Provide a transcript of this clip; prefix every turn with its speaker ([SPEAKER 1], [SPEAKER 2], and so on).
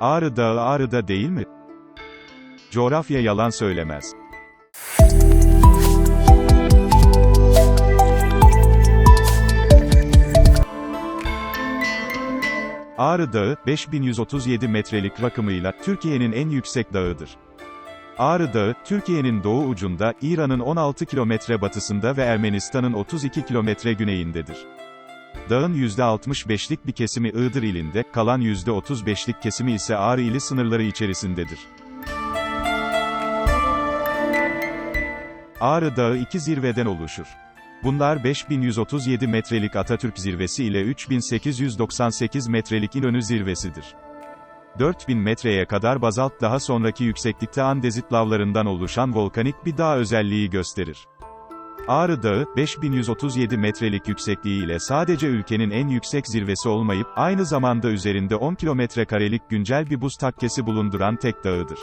[SPEAKER 1] Ağrı Dağı Ağrı'da değil mi? Coğrafya yalan söylemez. Ağrı Dağı, 5137 metrelik rakımıyla, Türkiye'nin en yüksek dağıdır. Ağrı Dağı, Türkiye'nin doğu ucunda, İran'ın 16 kilometre batısında ve Ermenistan'ın 32 kilometre güneyindedir. Dağın %65'lik bir kesimi Iğdır ilinde, kalan %35'lik kesimi ise Ağrı ili sınırları içerisindedir. Ağrı Dağı iki zirveden oluşur. Bunlar 5137 metrelik Atatürk zirvesi ile 3898 metrelik İnönü zirvesidir. 4000 metreye kadar bazalt daha sonraki yükseklikte andezit lavlarından oluşan volkanik bir dağ özelliği gösterir. Ağrı Dağı, 5137 metrelik yüksekliği ile sadece ülkenin en yüksek zirvesi olmayıp, aynı zamanda üzerinde 10 kilometre karelik güncel bir buz takkesi bulunduran tek dağıdır.